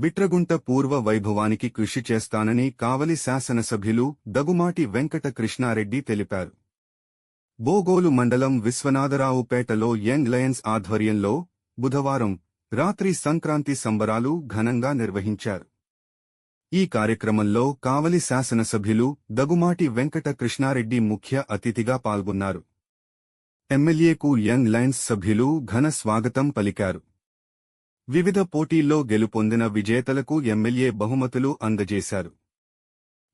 బిట్రగుంట పూర్వ వైభవానికి కృషి చేస్తానని కావలి శాసనసభ్యులు దగుమాటి వెంకట కృష్ణారెడ్డి తెలిపారు. బోగోలు మండలం విశ్వనాథరావుపేటలో యంగ్ లయన్స్ ఆధ్వర్యంలో బుధవారం రాత్రి సంక్రాంతి సంబరాలు ఘనంగా నిర్వహించారు. ఈ కార్యక్రమంలో కావలి శాసనసభ్యులు దగుమాటి వెంకట కృష్ణారెడ్డి ముఖ్య అతిథిగా పాల్గొన్నారు. ఎమ్మెల్యేకు యంగ్ లయన్స్ సభ్యులు ఘన స్వాగతం పలికారు. వివిధ పోటీల్లో గెలుపొందిన విజేతలకు ఎమ్మెల్యే బహుమతులు అందజేశారు.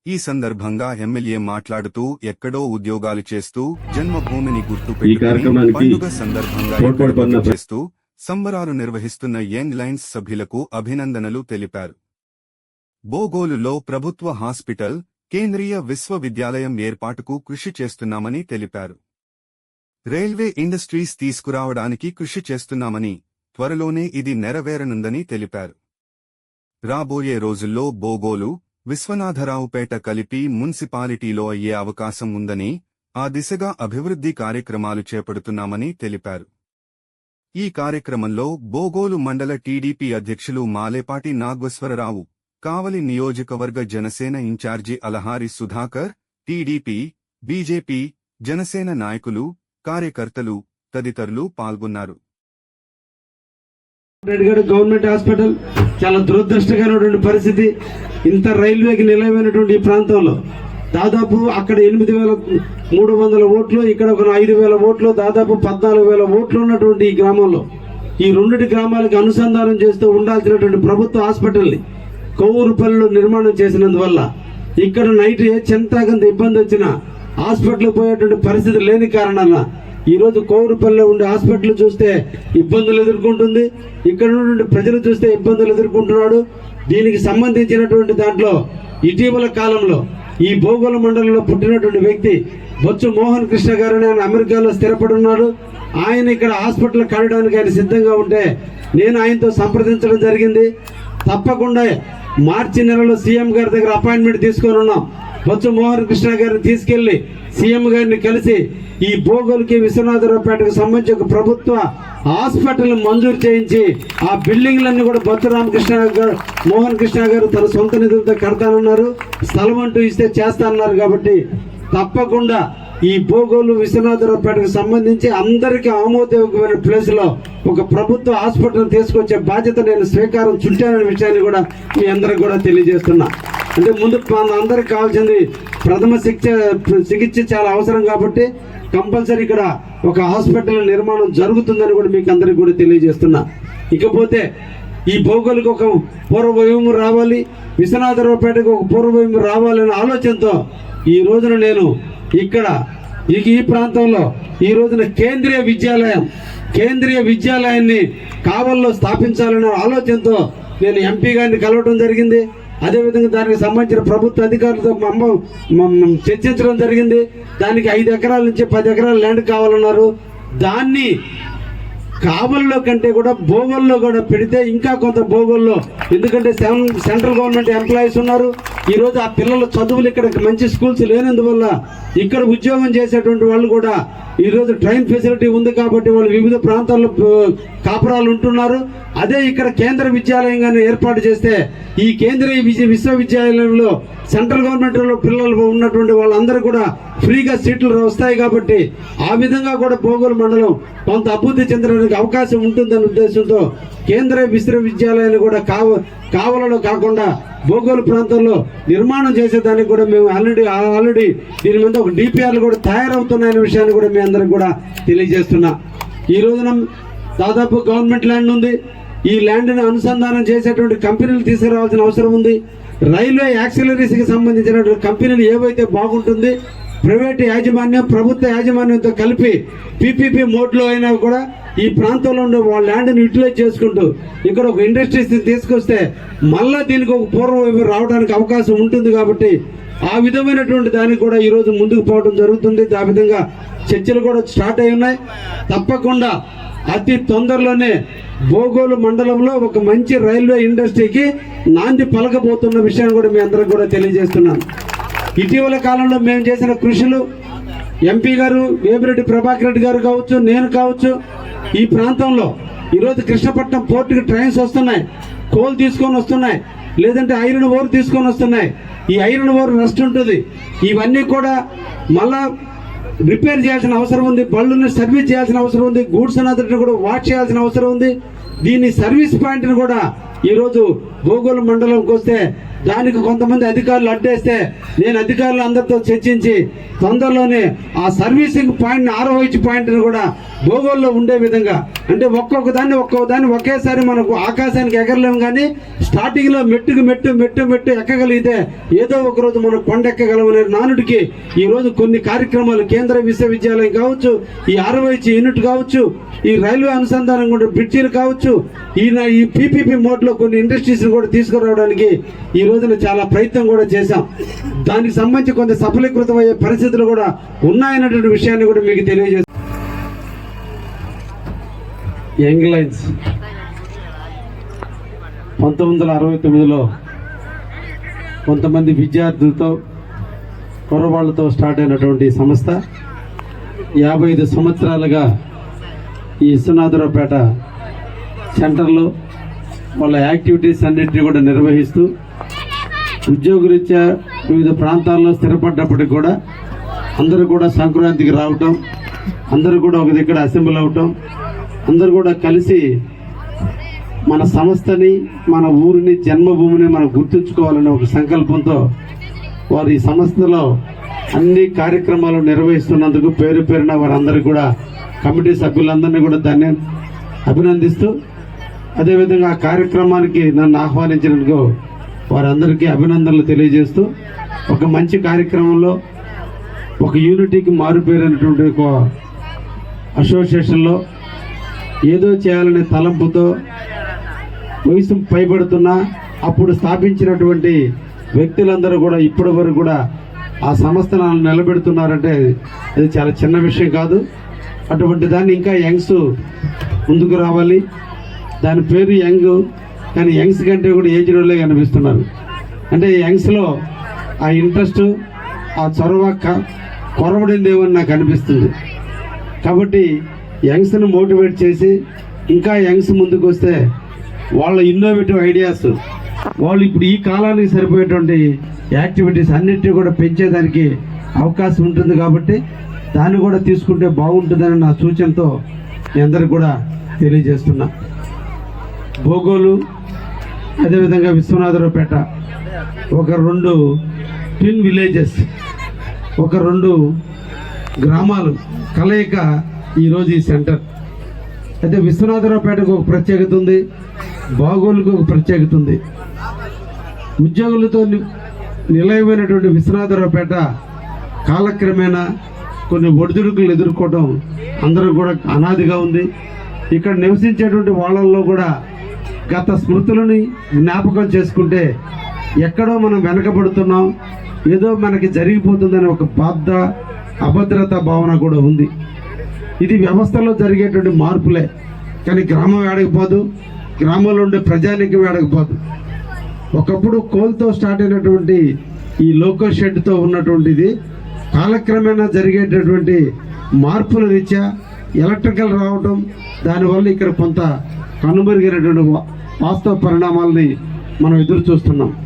ఈ సందర్భంగా ఎమ్మెల్యే మాట్లాడుతూ ఎక్కడో ఉద్యోగాలు చేస్తూ జన్మభూమిని గుర్తు ఈ కార్యక్రమానికి పండుగ సందర్భంగా ఇక్కడ తోడ్పడుతున్న వర్క్ చేస్తూ సంబరాలు నిర్వహిస్తున్న యంగ్ లైన్స్ సభ్యులకు అభినందనలు తెలిపారు. బోగోలులో ప్రభుత్వ హాస్పిటల్ కేంద్రీయ విశ్వవిద్యాలయం ఏర్పాటుకు కృషి చేస్తున్నామని తెలిపారు. రైల్వే ఇండస్ట్రీస్ తీసుకురావడానికి కృషి చేస్తున్నామని త్వరలోనే ఇది నెరవేరనుందని తెలిపారు. రాబోయే రోజుల్లో బోగోలు విశ్వనాథరావుపేట కలిపి మున్సిపాలిటీలో అయ్యే అవకాశం ఉందని ఆ దిశగా అభివృద్ధి కార్యక్రమాలు చేపడుతున్నామని తెలిపారు. ఈ కార్యక్రమంలో బోగోలు మండల టీడీపీ అధ్యక్షులు మాలేపాటి నాగేశ్వరరావు కావలి నియోజకవర్గ Janasena incharge Alahari Sudhakar TDP BJP Janasena నాయకులు కార్యకర్తలు తదితరులు పాల్గొన్నారు. రెడ్డిగడ గవర్నమెంట్ హాస్పిటల్ చాలా దురదృష్టకరమైనటువంటి పరిస్థితి. ఇంత రైల్వేకి నిలయమైనటువంటి ఈ ప్రాంతంలో దాదాపు అక్కడ ఎనిమిది వేల మూడు వందల ఓట్లు ఇక్కడ ఒక ఐదు వేల ఓట్లు దాదాపు పద్నాలుగు వేల ఓట్లు ఉన్నటువంటి ఈ గ్రామంలో. ఈ రెండిటి గ్రామాలకు అనుసంధానం చేస్తూ ఉండాల్సినటువంటి ప్రభుత్వ హాస్పిటల్ని కొవ్వూరుపల్లిలో నిర్మాణం చేసినందువల్ల ఇక్కడ నైట్ ఏ చెంతాకంత ఇబ్బంది వచ్చినా హాస్పిటల్ పోయేటువంటి పరిస్థితి లేని కారణాన ఈరోజు రోజు ఉండే హాస్పిటల్ చూస్తే ఇబ్బందులు ఎదుర్కొంటుంది. ఇక్కడ ఉన్నటువంటి ప్రజలు చూస్తే ఇబ్బందులు ఎదుర్కొంటున్నాడు. దీనికి సంబంధించినటువంటి దాంట్లో ఇటీవల కాలంలో ఈ భూగోళ మండలంలో పుట్టినటువంటి వ్యక్తి బొచ్చు మోహన్ కృష్ణ గారు ఆయన అమెరికాలో స్థిరపడి ఉన్నాడు. ఆయన ఇక్కడ హాస్పిటల్ కట్టడానికి ఆయన సిద్ధంగా ఉంటే నేను ఆయనతో సంప్రదించడం జరిగింది. తప్పకుండా మార్చి నెలలో సీఎం గారి దగ్గర అపాయింట్మెంట్ తీసుకొని ఉన్నాం. బొత్స మోహన్ కృష్ణ గారిని తీసుకెళ్ళి సీఎం గారిని కలిసి ఈ భోగోల్కి విశ్వనాథరావుపేటకు సంబంధించి ఒక ప్రభుత్వ హాస్పిటల్ మంజూరు చేయించి ఆ బిల్డింగ్లన్నీ కూడా బొత్స రామకృష్ణ గారు మోహన్ కృష్ణ గారు తన సొంత నిధులతో కడతానన్నారు. స్థలం అంటూ ఇస్తే చేస్తానన్నారు కాబట్టి తప్పకుండా ఈ భోగోలు విశ్వనాథరావుపేటకు సంబంధించి అందరికీ ఆమోదయోగ్యమైన ప్లేస్లో ఒక ప్రభుత్వ హాస్పిటల్ తీసుకొచ్చే బాధ్యత నేను స్వీకారం చుట్టాననే విషయాన్ని కూడా మీ అందరికి కూడా తెలియజేస్తున్నా. అంటే ముందు మన అందరికి కావాల్సింది ప్రథమ శిక్ష చికిత్స చాలా అవసరం కాబట్టి కంపల్సరీ ఇక్కడ ఒక హాస్పిటల్ నిర్మాణం జరుగుతుందని కూడా మీకు అందరికి కూడా తెలియజేస్తున్నా. ఇకపోతే ఈ భౌగోళిక ఒక పూర్వవైభవం రావాలి విశ్వనాథరావుపేటకు ఒక పూర్వవైభవం రావాలనే ఆలోచనతో ఈ రోజున నేను ఇక్కడ ఈ ఈ ప్రాంతంలో ఈ రోజున కేంద్రీయ విద్యాలయం కేంద్రీయ విద్యాలయాన్ని కావల్లో స్థాపించాలనే ఆలోచనతో నేను ఎంపీ గారిని కలవటం జరిగింది. అదేవిధంగా దానికి సంబంధించిన ప్రభుత్వ అధికారులతో మమ్మ చర్చించడం జరిగింది. దానికి ఐదు ఎకరాల నుంచి పది ఎకరాల ల్యాండ్ కావాలన్నారు. దాన్ని కావల్లో కంటే కూడా భోగల్లో కూడా పెడితే ఇంకా కొంత భోగల్లో ఎందుకంటే సెంట్రల్ గవర్నమెంట్ ఎంప్లాయీస్ ఉన్నారు. ఈరోజు ఆ పిల్లల చదువులు ఇక్కడ మంచి స్కూల్స్ లేనందువల్ల ఇక్కడ ఉద్యోగం చేసేటువంటి వాళ్ళు కూడా ఈరోజు ట్రైన్ ఫెసిలిటీ ఉంది కాబట్టి వాళ్ళు వివిధ ప్రాంతాల్లో కాపురాలు ఉంటున్నారు. అదే ఇక్కడ కేంద్ర విద్యాలయంగానే ఏర్పాటు చేస్తే ఈ కేంద్రీయ విశ్వ- విశ్వవిద్యాలయంలో సెంట్రల్ గవర్నమెంట్లో పిల్లలు ఉన్నటువంటి వాళ్ళందరూ కూడా ఫ్రీగా సీట్లు వస్తాయి కాబట్టి ఆ విధంగా కూడా బోగోలు మండలం కొంత అభివృద్ధి చెందడానికి అవకాశం ఉంటుందనే ఉద్దేశంతో కేంద్ర విశ్వవిద్యాలయాలు కూడా కావ కావలలో కాకుండా భూగోళ ప్రాంతంలో నిర్మాణం చేసేదానికి కూడా మేము ఆల్రెడీ ఆల్రెడీ దీని మీద ఒక డిపిఆర్లు కూడా తయారవుతున్నాయనే విషయాన్ని కూడా మీ అందరికి కూడా తెలియజేస్తున్నా. ఈ రోజున దాదాపు గవర్నమెంట్ ల్యాండ్ ఉంది. ఈ ల్యాండ్ను అనుసంధానం చేసేటువంటి కంపెనీలు తీసుకురావాల్సిన అవసరం ఉంది. రైల్వే యాక్సిలరీస్కి సంబంధించినటువంటి కంపెనీలు ఏవైతే బాగుంటుంది ప్రైవేట్ యాజమాన్యం ప్రభుత్వ యాజమాన్యంతో కలిపి పీపీపీ మోడ్లో అయినా కూడా ఈ ప్రాంతంలో ఉండే వాళ్ళ ల్యాండ్ని యూటిలైజ్ చేసుకుంటూ ఇక్కడ ఒక ఇండస్ట్రీస్ తీసుకొస్తే మళ్ళా దీనికి ఒక పూర్వం రావడానికి అవకాశం ఉంటుంది కాబట్టి ఆ విధమైనటువంటి దానికి కూడా ఈరోజు ముందుకు పోవడం జరుగుతుంది. ఆ విధంగా చర్చలు కూడా స్టార్ట్ అయి ఉన్నాయి. తప్పకుండా అతి తొందరలోనే బోగోలు మండలంలో ఒక మంచి రైల్వే ఇండస్ట్రీకి నాంది పలకబోతున్న విషయాన్ని కూడా మీ అందరికి కూడా తెలియజేస్తున్నాను. ఇటీవల కాలంలో మేము చేసిన కృషులు ఎంపీ గారు వేమిరెడ్డి ప్రభాకర్ రెడ్డి గారు కావచ్చు నేను కావచ్చు ఈ ప్రాంతంలో ఈరోజు కృష్ణపట్నం పోర్టుకి ట్రైన్స్ వస్తున్నాయి కోల్ తీసుకొని వస్తున్నాయి లేదంటే ఐరన్ ఓర్ తీసుకొని వస్తున్నాయి. ఈ ఐరన్ ఓర్ రెస్ట్ ఉంటుంది. ఇవన్నీ కూడా మళ్ళా రిపేర్ చేయాల్సిన అవసరం ఉంది బళ్ళుని సర్వీస్ చేయాల్సిన అవసరం ఉంది గూడ్స్ అనంతటిని కూడా వాష్ చేయాల్సిన అవసరం ఉంది. దీని సర్వీస్ పాయింట్ని కూడా ఈరోజు భూగోళ మండలంకి వస్తే దానికి కొంతమంది అధికారులు అడ్డేస్తే నేను అధికారులు అందరితో చర్చించి తొందరలోనే ఆ సర్వీసింగ్ పాయింట్ని ఆర్ఓహెచ్ పాయింట్ని కూడా భూగోళలో ఉండే విధంగా అంటే ఒక్కొక్క దాన్ని ఒక్కొక్క దాన్ని ఒకేసారి మనకు ఆకాశానికి ఎగరలేము కానీ స్టార్టింగ్లో మెట్టుకు మెట్టు మెట్టు మెట్టు ఎక్కగలిగితే ఏదో ఒక రోజు మనం కొండ ఎక్కగలమనే నానుడికి ఈరోజు కొన్ని కార్యక్రమాలు కేంద్ర విశ్వవిద్యాలయం కావచ్చు ఈ ఆర్ఓహెచ్ యూనిట్ కావచ్చు ఈ రైల్వే అనుసంధానం కూడా బ్రిడ్జీలు కావచ్చు ఈ ఈ పీపీపీ మోడ్లో కొన్ని ఇండస్ట్రీస్ని కూడా తీసుకురావడానికి ఈ రోజున చాలా ప్రయత్నం కూడా చేశాం. దానికి సంబంధించి కొంత సఫలీకృతం అయ్యే పరిస్థితులు కూడా ఉన్నాయన్నటువంటి విషయాన్ని కూడా మీకు తెలియజేస్తాం యంగ్ లైన్స్ పంతొమ్మిది వందల అరవై తొమ్మిదిలో కొంతమంది విద్యార్థులతో కుర్రవాళ్ళతో స్టార్ట్ అయినటువంటి సంస్థ యాభై ఐదు సంవత్సరాలుగా ఈ విశ్వనాథరావుపేట సెంటర్లో వాళ్ళ యాక్టివిటీస్ అన్నింటినీ కూడా నిర్వహిస్తూ ఉద్యోగరీత్యా వివిధ ప్రాంతాల్లో స్థిరపడ్డప్పటికి కూడా అందరూ కూడా సంక్రాంతికి రావటం అందరూ కూడా ఒక దగ్గర అసెంబ్లీ అవటం అందరూ కూడా కలిసి మన సంస్థని మన ఊరిని జన్మభూమిని మనం గుర్తుంచుకోవాలనే ఒక సంకల్పంతో వారు ఈ సంస్థలో అన్ని కార్యక్రమాలు నిర్వహిస్తున్నందుకు పేరు పేరున వారందరికీ కూడా కమిటీ సభ్యులందరినీ కూడా దాన్ని అభినందిస్తూ అదేవిధంగా ఆ కార్యక్రమానికి నన్ను ఆహ్వానించినందుకు వారందరికీ అభినందనలు తెలియజేస్తూ ఒక మంచి కార్యక్రమంలో ఒక యూనిటీకి మారుపేరైనటువంటి ఒక అసోసియేషన్లో ఏదో చేయాలనే తలంపుతో వయసు పైబడుతున్నా అప్పుడు స్థాపించినటువంటి వ్యక్తులందరూ కూడా ఇప్పటి వరకు కూడా ఆ సంస్థను నిలబెడుతున్నారంటే అది చాలా చిన్న విషయం కాదు. అటువంటి దాన్ని ఇంకా యంగ్స్ ముందుకు రావాలి. దాని పేరు యంగ్ కానీ యంగ్స్ కంటే కూడా ఏజ్ రోడ్లే కనిపిస్తున్నారు. అంటే యంగ్స్లో ఆ ఇంట్రెస్ట్ ఆ చొరవ క- కొరవడిందేమని నాకు అనిపిస్తుంది. కాబట్టి యంగ్స్ను మోటివేట్ చేసి ఇంకా యంగ్స్ ముందుకు వస్తే వాళ్ళ ఇన్నోవేటివ్ ఐడియాస్ వాళ్ళు ఇప్పుడు ఈ కాలానికి సరిపోయేటువంటి యాక్టివిటీస్ అన్నిటిని కూడా పెంచేదానికి అవకాశం ఉంటుంది కాబట్టి దాన్ని కూడా తీసుకుంటే బాగుంటుందని నా సూచనతో మీ అందరికి కూడా తెలియజేస్తున్నా. భోగోలు అదేవిధంగా విశ్వనాథరావుపేట ఒక రెండు ట్విన్ విలేజెస్ ఒక రెండు గ్రామాలు కలయిక ఈరోజు ఈ సెంటర్. అయితే విశ్వనాథరావుపేటకు ఒక ప్రత్యేకత ఉంది బాగోలుకు ఒక ప్రత్యేకత ఉంది. ఉద్యోగులతో ని- నిలయమైనటువంటి విశ్వనాథరావుపేట కాలక్రమేణా కొన్ని ఒడిదుడుకులు ఎదుర్కోవడం అందరూ కూడా అనాదిగా ఉంది. ఇక్కడ నివసించేటువంటి వాళ్ళల్లో కూడా గత స్మృతులని జ్ఞాపకం చేసుకుంటే ఎక్కడో మనం వెనకబడుతున్నాం. ఏదో మనకి జరిగిపోతుందనే ఒక బాధ అభద్రత భావన కూడా ఉంది. ఇది వ్యవస్థలో జరిగేటువంటి మార్పులే. కానీ గ్రామం వేడకపోదు గ్రామంలో ఉండే ప్రజానికి వేడకపోదు ఒకప్పుడు కోల్తో స్టార్ట్ అయినటువంటి ఈ లోకో షెడ్తో ఉన్నటువంటిది కాలక్రమేణా జరిగేటటువంటి మార్పుల రీత్యా ఎలక్ట్రికల్ రావటం దానివల్ల ఇక్కడ కొంత కనుమరుగైనటువంటి వా- వాస్తవ పరిణామాలని మనం ఎదురు చూస్తున్నాం.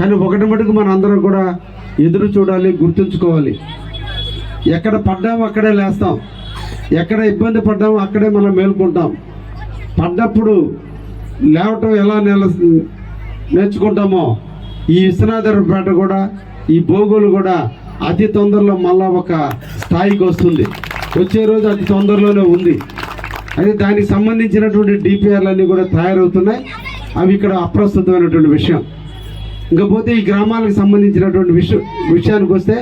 కానీ ఒకటి మటుకు మన అందరం కూడా ఎదురు చూడాలి గుర్తుంచుకోవాలి. ఎక్కడ పడ్డామో అక్కడే లేస్తాం. ఎక్కడ ఇబ్బంది పడ్డామో అక్కడే మనం మేలుకుంటాం. పడ్డప్పుడు లేవటం ఎలా నెల నేర్చుకుంటామో ఈ విశ్వనాథపేట కూడా ఈ భోగులు కూడా అతి తొందరలో మళ్ళా ఒక స్థాయికి వస్తుంది. వచ్చే రోజు అతి తొందరలోనే ఉంది. అయితే దానికి సంబంధించినటువంటి డిపిఆర్లన్నీ కూడా తయారవుతున్నాయి. అవి ఇక్కడ అప్రస్తుతమైనటువంటి విషయం. ఇంకపోతే ఈ గ్రామాలకు సంబంధించినటువంటి విష విషయానికి వస్తే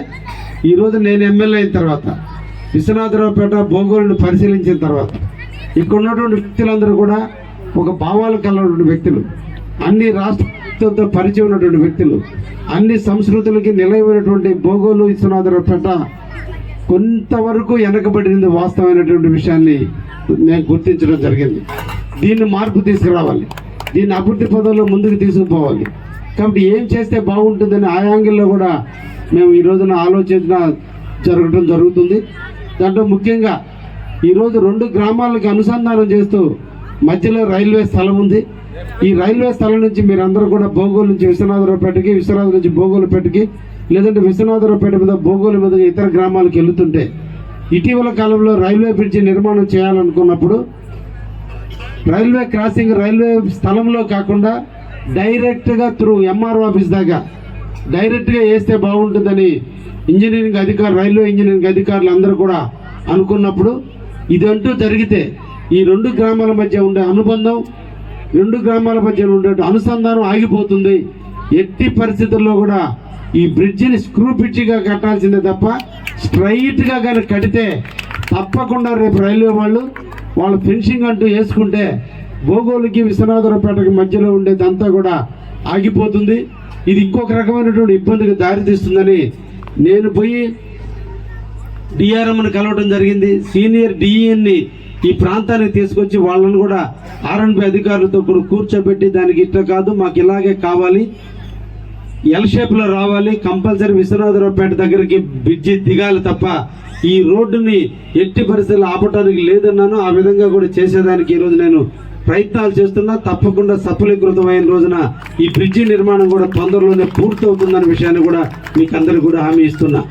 ఈరోజు నేను ఎమ్మెల్యే అయిన తర్వాత విశ్వనాథరావుపేట భోగోలను పరిశీలించిన తర్వాత ఇక్కడ ఉన్నటువంటి వ్యక్తులందరూ కూడా ఒక భావాలు కలటువంటి వ్యక్తులు. అన్ని రాష్ట్రంతో పరిచయం ఉన్నటువంటి వ్యక్తులు. అన్ని సంస్కృతులకి నిలయమైనటువంటి భోగోలు విశ్వనాథరావుపేట కొంతవరకు వెనకబడింది వాస్తవమైనటువంటి విషయాన్ని నేను గుర్తించడం జరిగింది. దీన్ని మార్పు తీసుకురావాలి. దీన్ని అభివృద్ధి పదంలో ముందుకు తీసుకుపోవాలి. కాబట్టి ఏం చేస్తే బాగుంటుందని ఆ యాంగిల్లో కూడా మేము ఈ రోజున ఆలోచించిన జరగడం జరుగుతుంది. దాంట్లో ముఖ్యంగా ఈరోజు రెండు గ్రామాలకు అనుసంధానం చేస్తూ మధ్యలో రైల్వే స్థలం ఉంది. ఈ రైల్వే స్థలం నుంచి మీరందరూ కూడా భోగోలు నుంచి విశ్వనాథరావుపేటకి విశ్వనాథ్ నుంచి భోగోలుపేటకి లేదంటే విశ్వనాథరావుపేట మీద భోగోలు మీద ఇతర గ్రామాలకు వెళుతుంటే ఇటీవల కాలంలో రైల్వే బ్రిడ్జి నిర్మాణం చేయాలనుకున్నప్పుడు రైల్వే క్రాసింగ్ రైల్వే స్థలంలో కాకుండా డైరెక్ట్గా త్రూ ఎంఆర్ఓ ఆఫీస్ దాకా డైరెక్ట్గా వేస్తే బాగుంటుందని ఇంజనీరింగ్ అధికారులు రైల్వే ఇంజనీరింగ్ అధికారులు అందరూ కూడా అనుకున్నప్పుడు ఇదంటూ జరిగితే ఈ రెండు గ్రామాల మధ్య ఉండే అనుబంధం రెండు గ్రామాల మధ్య ఉండే అనుసంధానం ఆగిపోతుంది. ఎట్టి పరిస్థితుల్లో కూడా ఈ బ్రిడ్జిని స్క్రూ పిచ్చిగా కట్టాల్సిందే తప్ప స్ట్రైట్గా కానీ కడితే తప్పకుండా రేపు రైల్వే వాళ్ళు వాళ్ళు ఫినిషింగ్ అంటూ వేసుకుంటే భోగోలుకి విశ్వనాథరావుపేటకి మధ్యలో ఉండేదంతా కూడా ఆగిపోతుంది. ఇది ఇంకొక రకమైనటువంటి ఇబ్బందికి దారితీస్తుందని నేను పోయి డిఆర్ఎంను కలవడం జరిగింది. సీనియర్ డిఈఎన్ని ఈ ప్రాంతానికి తీసుకొచ్చి వాళ్ళను కూడా ఆర్ఎన్బి అధికారులతో కూడా కూర్చోబెట్టి దానికి ఇట్లా కాదు మాకు ఇలాగే కావాలి. ఎల్ షేప్లో రావాలి. కంపల్సరీ విశ్వనాథరావుపేట దగ్గరికి బ్రిడ్జి దిగాలి తప్ప ఈ రోడ్డుని ఎట్టి పరిస్థితులు ఆపటానికి లేదన్నాను. ఆ విధంగా కూడా చేసేదానికి ఈ రోజు నేను ప్రయత్నాలు చేస్తున్నా. తప్పకుండా సఫలీకృతమైన రోజున ఈ బ్రిడ్జి నిర్మాణం కూడా తొందరలోనే పూర్తవుతుందన్న విషయాన్ని కూడా మీకు అందరికీ కూడా హామీ ఇస్తున్నా.